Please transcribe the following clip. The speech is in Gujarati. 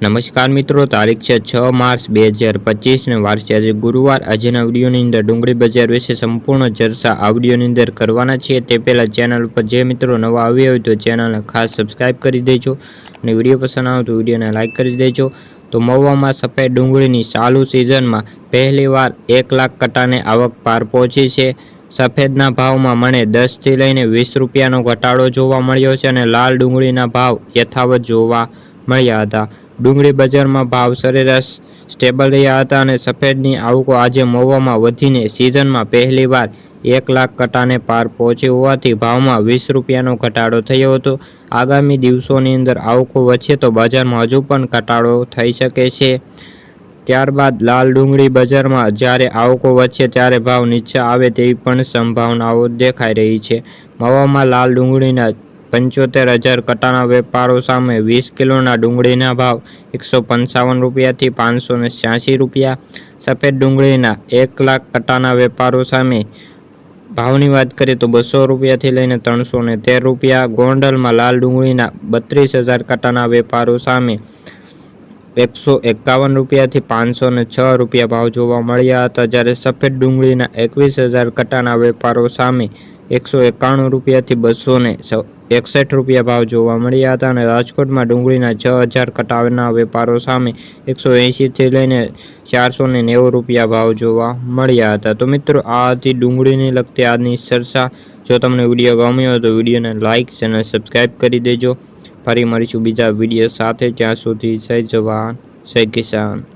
નમસ્કાર મિત્રો, તારીખ છે છ માર્ચ બે હજાર પચીસને વાર છે આજે ગુરુવાર. આજના વિડીયોની અંદર ડુંગળી બજાર વિશે સંપૂર્ણ ચર્ચા આ વિડીયોની અંદર કરવાના છીએ. તે પહેલાં ચેનલ ઉપર જે મિત્રો નવા આવ્યા હોય તો ચેનલને ખાસ સબસ્ક્રાઈબ કરી દેજો અને વીડિયો પસંદ આવે તો વિડીયોને લાઇક કરી દેજો. તો મહુવામાં સફેદ ડુંગળીની ચાલુ સિઝનમાં પહેલીવાર એક લાખ કટાને આવક પાર પહોંચી છે. સફેદના ભાવમાં મને દસથી લઈને વીસ રૂપિયાનો ઘટાડો જોવા મળ્યો છે અને લાલ ડુંગળીના ભાવ યથાવત જોવા મળ્યા હતા. ડુંગળી બજારમાં ભાવ સરેરાશ સ્ટેબલ રહ્યા હતા અને સફેદની આવકો આજે મોવામાં વધીને સિઝનમાં પહેલીવાર એક લાખ કટાને પાર પહોંચી હોવાથી ભાવમાં વીસ રૂપિયાનો ઘટાડો થયો હતો. આગામી દિવસોની અંદર આવકો વધશે તો બજારમાં હજુ પણ ઘટાડો થઈ શકે છે. ત્યારબાદ લાલ ડુંગળી બજારમાં જ્યારે આવકો વધશે ત્યારે ભાવ નીચે આવે તેવી પણ સંભાવનાઓ દેખાઈ રહી છે. મવામાં લાલ ડુંગળીના પંચોતેર હજાર કટાના વેપારો સામે વીસ કિલોના ડુંગળીના ભાવ એકસો પંચાવન રૂપિયાથી પાંચસો ને છ્યાસી રૂપિયા. સફેદ ડુંગળીના એક લાખ કટાના વેપારો સામે ભાવની વાત કરીએ તો બસો રૂપિયાથી લઈને ત્રણસો ને તેર રૂપિયા. ગોંડલમાં લાલ ડુંગળીના બત્રીસ હજાર કટાના વેપારો સામે એકસો એકાવન રૂપિયાથી પાંચસો ને છ રૂપિયા ભાવ જોવા મળ્યા હતા. જ્યારે સફેદ ડુંગળીના એકવીસ હજાર કટાના વેપારો સામે એકસો એકાણું રૂપિયાથી બસો ને એકસઠ રૂપિયા ભાવ જોવા મળ્યા હતા અને રાજકોટમાં ડુંગળીના છ હજાર કટાવના વેપારો સામે એકસો એંશીથી લઈને ચારસો ને નેવું રૂપિયા ભાવ જોવા મળ્યા હતા. તો મિત્રો, આ હતી ડુંગળીને લગતી આજની ચર્ચા. જો તમને વીડિયો ગમ્યો હોય તો વિડીયોને લાઇક ચેનલ સબસ્ક્રાઈબ કરી દેજો. ફરી મળીશું બીજા વીડિયો સાથે. જ્યાં સુધી જય જવાન, જય કિસાન.